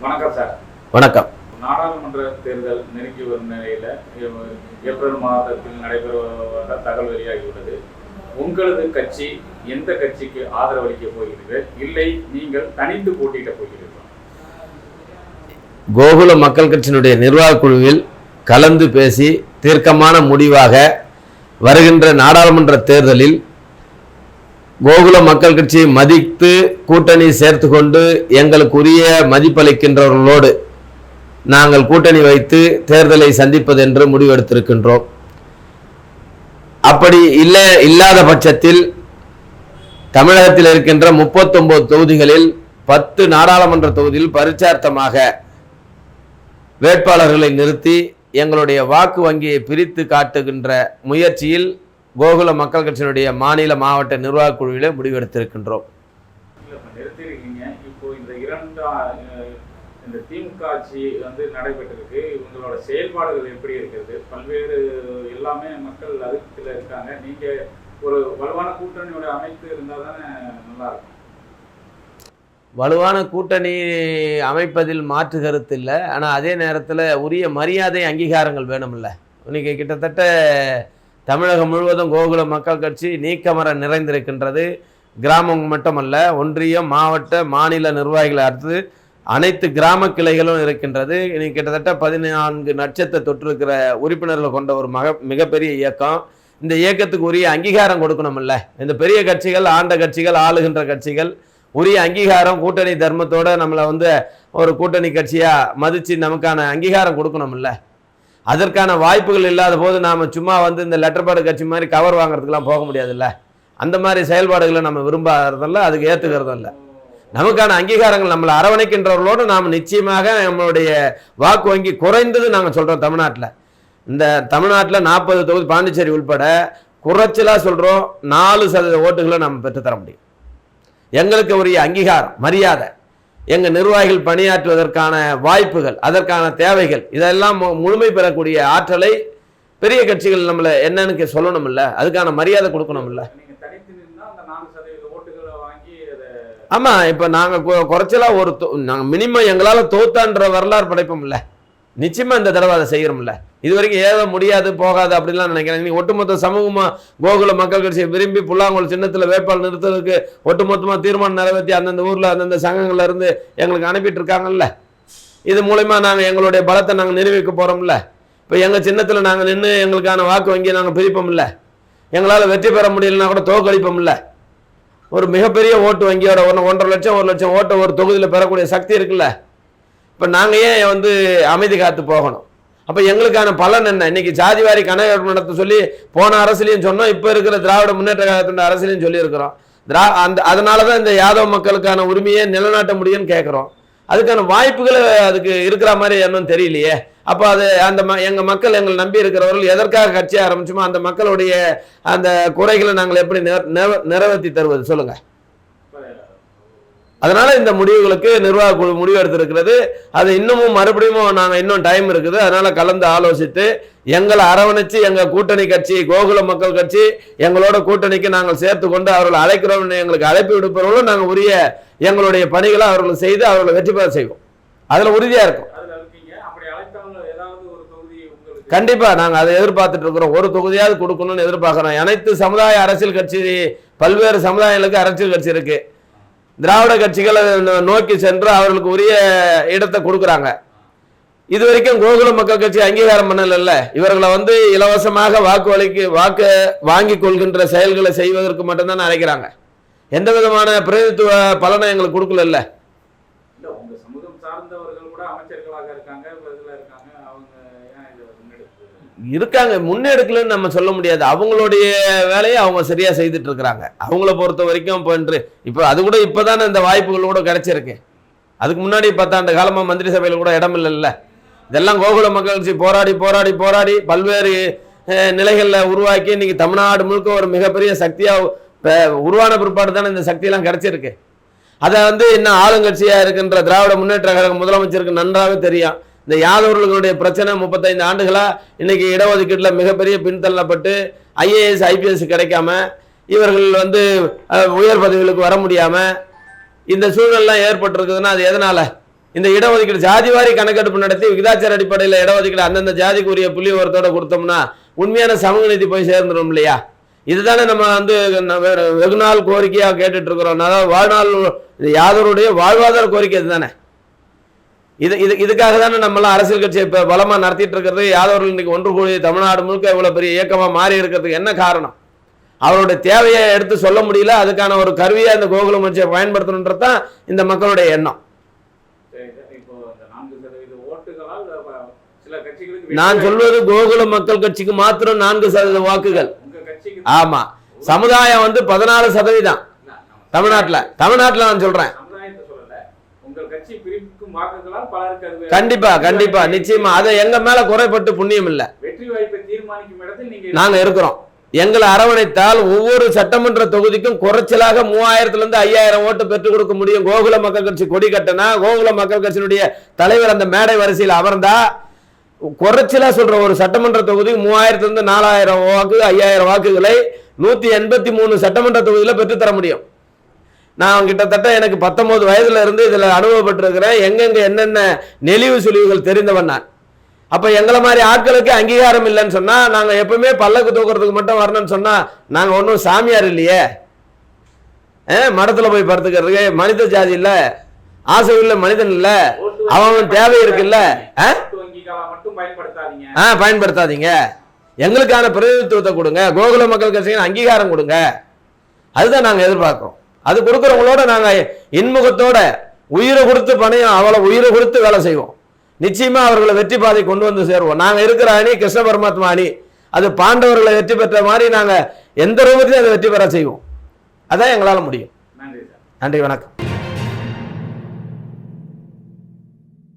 வணக்கம் சார். வணக்கம். நாடாளுமன்ற தேர்தல் நெருங்கி வரும் நிலையில ஏப்ரல் மாதத்தில் நடைபெறுவதாக தகவல் வெளியாகியுள்ளது. உங்களது கட்சி எந்த கட்சிக்கு ஆதரவளிக்க போகிறீர்கள் இல்லை நீங்கள் தனித்து போட்டியிட போகிறீர்களா? கோகுல மக்கள் கட்சியினுடைய நிர்வாகக் குழுவில் கலந்து பேசி தீர்க்கமான முடிவாக வருகின்ற நாடாளுமன்ற தேர்தலில் கோகுல மக்கள் கட்சியை மதித்து கூட்டணி சேர்த்து கொண்டு எங்களுக்குரிய மதிப்பளிக்கின்றவர்களோடு நாங்கள் கூட்டணி வைத்து தேர்தலை சந்திப்பது என்று முடிவெடுத்திருக்கின்றோம். அப்படி இல்லை இல்லாத பட்சத்தில் தமிழகத்தில் இருக்கின்ற 39 தொகுதிகளில் பத்து நாடாளுமன்ற தொகுதியில் பரிச்சார்த்தமாக வேட்பாளர்களை நிறுத்தி எங்களுடைய வாக்கு வங்கியை பிரித்து காட்டுகின்ற முயற்சியில் கோகுல மக்கள் கட்சியினுடைய மாநில மாவட்ட நிர்வாகக் குழுவிலே முடிவெடுத்திருக்கின்றோம். இந்த திமுக ஆட்சி வந்து நடைபெற்றிருக்கு. இவங்களோட செயல்பாடுகள் எப்படி இருக்கிறது? பல்வேறு எல்லாமே மக்கள் அதிருப்தியில இருக்காங்க. நீங்க ஒரு வலுவான கூட்டணியோட அமைப்பு இருந்தா தானே நல்லா இருக்கும் வலுவான கூட்டணி அமைப்பதில் மாற்று கருத்து இல்லை. ஆனால் அதே நேரத்தில் உரிய மரியாதை அங்கீகாரங்கள் வேணும்ல. இன்னைக்கு கிட்டத்தட்ட தமிழகம் முழுவதும் கோகுல மக்கள் கட்சி நீக்கமர நிறைந்திருக்கின்றது. கிராமம் மட்டுமல்ல ஒன்றியம் மாவட்ட மாநில நிர்வாகிகளை அடுத்து அனைத்து கிராம கிளைகளும் இருக்கின்றது. இன்னைக்கு கிட்டத்தட்ட பதினான்கு நட்சத்திர தொற்றிருக்கிற உறுப்பினர்களை கொண்ட ஒரு மக மிகப்பெரிய இயக்கம். இந்த இயக்கத்துக்கு உரிய அங்கீகாரம் கொடுக்கணும்ல இந்த பெரிய கட்சிகள் ஆண்ட கட்சிகள் ஆளுகின்ற கட்சிகள் உரிய அங்கீகாரம் கூட்டணி தர்மத்தோட நம்மளை வந்து ஒரு கூட்டணி கட்சியாக மதித்து நமக்கான அங்கீகாரம் கொடுக்கணும்ல அதற்கான வாய்ப்புகள் இல்லாத போது நாம் சும்மா வந்து இந்த லெட்டர் பேடு கட்சி மாதிரி கவர் வாங்குறதுக்கெலாம் போக முடியாதுல்ல? அந்த மாதிரி செயல்பாடுகளை நம்ம விரும்பாததில்ல அதுக்கு ஏற்றுக்கிறதும் இல்லை நமக்கான அங்கீகாரங்கள் நம்மளை அரவணைக்கின்றவர்களோடு நாம் நிச்சயமாக நம்மளுடைய வாக்கு வங்கி குறைந்தது நாங்கள் சொல்கிறோம் தமிழ்நாட்டில். இந்த தமிழ்நாட்டில் நாற்பது தொகுதி பாண்டிச்சேரி உள்பட குறைச்சலாக சொல்கிறோம் நாலு சதவீத ஓட்டுகளை நம்ம பெற்றுத்தர முடியும். எங்களுக்கு உரிய அங்கீகாரம் மரியாதை. எங்கள் நிர்வாகிகள் பணியாற்றுவதற்கான வாய்ப்புகள் அதற்கான தேவைகள் இதெல்லாம் மு- முழுமை பெறக்கூடிய ஆற்றலை பெரிய கட்சிகள் நம்மளை என்னன்னு சொல்லணும்ல அதுக்கான மரியாதை கொடுக்கணும் இல்லை ஆமாம் இப்போ நாங்கள் குறைச்சலாக ஒரு நாங்கள் மினிமம் எங்களால் தோத்தான்ற வரலாறு படைப்போம்ல. நிச்சயமாக இந்த தடவை அதை செய்கிறோம்ல இது வரைக்கும் ஏதோ முடியாது போகாது அப்படின்லாம் நினைக்கிறேன். நீ ஒட்டுமொத்த சமூகமாக கோகுல மக்கள் கட்சியை விரும்பி புல்லாங்குளம் சின்னத்தில் வேட்பாளர் நிறுத்துறதுக்கு ஒட்டுமொத்தமாக தீர்மானம் நிறைவேற்றி அந்தந்த ஊரில் அந்தந்த சங்கங்கள்ல இருந்து எங்களுக்கு அனுப்பிட்டு இருக்காங்கல்ல இது மூலயமா நாங்கள் எங்களுடைய பலத்தை நாங்கள் நிரூபிக்க போகிறோம்ல இப்போ எங்கள் சின்னத்தில் நாங்கள் நின்று எங்களுக்கான வாக்கு வங்கியை நாங்கள் பிரிப்போம்ல. எங்களால் வெற்றி பெற முடியலன்னா கூட தோக்கடிப்போம்ல ஒரு மிகப்பெரிய ஓட்டு வங்கியோட ஒன்று ஒன்றரை லட்சம் ஒரு லட்சம் ஓட்டை ஒரு தொகுதியில் பெறக்கூடிய சக்தி இருக்குல்ல. இப்போ நாங்கள் ஏன் வந்து அமைதி காத்து போகணும்? அப்போ எங்களுக்கான பலன் என்ன? இன்னைக்கு ஜாதிவாரி கணக்கு நடத்த சொல்லி போன அரசுலையும் சொன்னோம் இப்போ இருக்கிற திராவிட முன்னேற்ற கழகத்தின் அரசுலையும் சொல்லியிருக்கிறோம். திரா அந்த அதனால தான் இந்த யாதவ மக்களுக்கான உரிமையை நிலைநாட்ட முடியும்னு கேட்குறோம் அதுக்கான வாய்ப்புகளை அதுக்கு இருக்கிற மாதிரி என்னும் தெரியலையே. அப்போ அது அந்த ம எங்கள் மக்கள் எங்களை நம்பி இருக்கிறவர்கள் எதற்காக கட்சி ஆரம்பிச்சோமோ அந்த மக்களுடைய அந்த குறைகளை நாங்கள் எப்படி நிற- நிறைவேற்றி தருவது? சொல்லுங்கள் அதனால இந்த முடிவுகளுக்கு நிர்வாக குழு முடிவு எடுத்திருக்கிறது. அது இன்னமும் மறுபடியும் நாங்கள் இன்னும் டைம் இருக்குது. அதனால கலந்து ஆலோசித்து எங்களை அரவணைச்சு எங்க கூட்டணி கட்சி கோகுல மக்கள் கட்சி எங்களோட கூட்டணிக்கு நாங்கள் சேர்த்து கொண்டு அவர்களை அழைக்கிறோம் எங்களுக்கு அழைப்பு விடுப்பவர்களும் நாங்கள் உரிய எங்களுடைய பணிகளை அவர்களுக்கு செய்து அவர்களை வெற்றி பெற செய்வோம். அதுல உறுதியா இருக்கும். கண்டிப்பா நாங்க அதை எதிர்பார்த்துட்டு இருக்கிறோம். ஒரு தொகுதியாவது கொடுக்கணும்னு எதிர்பார்க்கிறோம். அனைத்து சமுதாய அரசியல் கட்சி பல்வேறு சமுதாயங்களுக்கு அரசியல் கட்சி இருக்கு. திராவிட கட்சிகளை நோக்கி சென்று அவர்களுக்கு உரிய இடத்தை கொடுக்குறாங்க. இது வரைக்கும் கோகுல மக்கள் கட்சி அங்கீகாரம் பண்ணல இவர்களை வந்து இலவசமாக வாக்குவளிக்கு வாக்கு வாங்கி கொள்கின்ற செயல்களை செய்வதற்கு மட்டும்தான் அழைக்கிறாங்க. எந்த விதமான பிரதித்துவ பலனை எங்களுக்கு கொடுக்கல இல்ல உங்க சமூகம் சார்ந்தவர்கள் கூட அமைச்சர்களாக இருக்காங்க இதுல இருக்காங்க அவங்க ஏன் இதை முன்னெடுத்து இருக்காங்க முன்னெடுக்கலன்னு நம்ம சொல்ல முடியாது. அவங்களுடைய வேலையை அவங்க சரியா செய்துட்டு இருக்கிறாங்க அவங்கள பொறுத்த வரைக்கும் இப்போ இப்போ அது கூட இப்போதானே இந்த வாய்ப்புகள் கூட கிடைச்சிருக்கு. அதுக்கு முன்னாடி பத்தாண்டு காலமா மந்திரி சபையில் கூட இடம் இல்லைல்ல. இதெல்லாம் கோகுல மக்கள் போராடி போராடி போராடி பல்வேறு நிலைகளில் உருவாக்கி இன்னைக்கு தமிழ்நாடு முழுக்க ஒரு மிகப்பெரிய சக்தியாக உருவான பிற்பாடு தானே இந்த சக்தியெல்லாம் கிடைச்சிருக்கு. அதை வந்து இன்னும் ஆளுங்கட்சியாக இருக்கின்ற திராவிட முன்னேற்ற கழகம் முதலமைச்சருக்கு நன்றாக தெரியும். இந்த யாதவர்களுடைய பிரச்சனை முப்பத்தைந்து ஆண்டுகளாக இன்னைக்கு இடஒதுக்கீட்டில் மிகப்பெரிய பின்தள்ளப்பட்டு ஐஏஎஸ் ஐபிஎஸ் கிடைக்காம இவர்கள் வந்து உயர் பதவிகளுக்கு வர முடியாமல் இந்த சூழ்நிலாம் ஏற்பட்டிருக்குதுன்னா அது எதனால? இந்த இடஒதுக்கீடு ஜாதிவாரி கணக்கெடுப்பு நடத்தி விகிதாச்சார அடிப்படையில் இடஒதுக்கீடு அந்தந்த ஜாதிக்குரிய புள்ளி உரத்தோட கொடுத்தோம்னா உண்மையான சமூக நீதி போய் சேர்ந்துடும் இல்லையா? இதுதானே நம்ம வந்து வெகுநாள் கோரிக்கையாக கேட்டுட்டு இருக்கிறோம். அதாவது வாழ்நாள் யாதவருடைய வாழ்வாதார கோரிக்கை இதுதானே? இது இது இதுக்காக தானே நம்மளாம் அரசியல் கட்சியை இப்போ பலமாக நடத்திட்டு இருக்கிறது? யாதவர்கள் இன்னைக்கு ஒன்று கூடி தமிழ்நாடு முழுக்க இவ்வளோ பெரிய இயக்கமாக மாறி இருக்கிறதுக்கு என்ன காரணம்? அவருடைய தேவையை எடுத்து சொல்ல முடியல அதுக்கான ஒரு கருவியை இந்த கோகுலம் வச்சு பயன்படுத்தணுன்றது தான் இந்த மக்களுடைய எண்ணம். நான் சொல்வது கோகுல மக்கள் கட்சிக்கு மாத்திரம் நான்கு சதவீத வாக்குகள். ஆமா. சமுதாயம் வந்து பதினாலு சதவீதம். தமிழ்நாட்டில். தமிழ்நாட்டில் நான் சொல்றேன். கட்சி பிரிக்கும் வாக்குகளால் பலருக்கு அது கண்டிப்பா கண்டிப்பா நிச்சயமா. அதை எங்க மேல குறைப்பட்டு புண்ணியம் இல்ல. வெற்றி வாய்ப்பை தீர்மானிக்கும் இடத்தில் நீங்க நாங்க இருக்கிறோம். எங்களை அரவணைத்தால் ஒவ்வொரு சட்டமன்ற தொகுதிக்கும் குறைச்சலாக மூவாயிரத்துல இருந்து ஐயாயிரம் ஓட்டு பெற்றுக் கொடுக்க முடியும். கோகுல மக்கள் கட்சி கொடி கட்டினா கோகுல மக்கள் கட்சியினுடைய தலைவர் அந்த மேடை வரிசையில் அமர்ந்தா குறைச்சலா சொல்ற ஒரு சட்டமன்ற தொகுதி மூவாயிரத்துல இருந்து நாலாயிரம் வாக்கு ஐயாயிரம் வாக்குகளை நூத்தி எண்பத்தி மூணு சட்டமன்ற தொகுதியில பெற்றுத்தர முடியும். நான் கிட்டத்தட்ட எனக்கு பத்தொன்பது வயதுல இருந்து இதில் அனுபவப்பட்டிருக்கிறேன். எங்கெங்க என்னென்ன நெளிவு சுழிவுகள் தெரிந்தவன் நான். அப்போ எங்களை மாதிரி ஆட்களுக்கு அங்கீகாரம் இல்லைன்னு சொன்னால் நாங்கள் எப்பவுமே பல்லக்கு தூக்குறதுக்கு மட்டும் வரணும்னு சொன்னால் நாங்கள் ஒன்றும் சாமியார் இல்லையே? அஹ், மடத்துல போய் படுத்துக்கிறதுக்கு மனித ஜாதி இல்லை ஆசை உள்ள மனிதன் இல்லை அவன் தேவை இருக்குல்ல? ஆ? பயன்படுத்தாதீங்க ஆ பயன்படுத்தாதீங்க. எங்களுக்கான பிரதிநிதித்துவத்தை கொடுங்க. கோகுல மக்கள் கட்சிக்கு அங்கீகாரம் கொடுங்க. அதுதான் நாங்கள் எதிர்பார்க்கிறோம். அது கொடுக்குறவங்களோட நாங்க இன்முகத்தோட உயிரை கொடுத்து பணையம் அவ்வளவு உயிரை கொடுத்து வேலை செய்வோம். நிச்சயமா அவர்களை வெற்றி பாதை கொண்டு வந்து சேருவோம். நாங்க இருக்கிற அணி கிருஷ்ண பரமாத்மா அணி. அது பாண்டவர்களை வெற்றி பெற்ற மாதிரி நாங்க எந்த ரூபத்திலையும் அதை வெற்றி பெற செய்வோம். அதான் எங்களால முடியும். நன்றி வணக்கம்.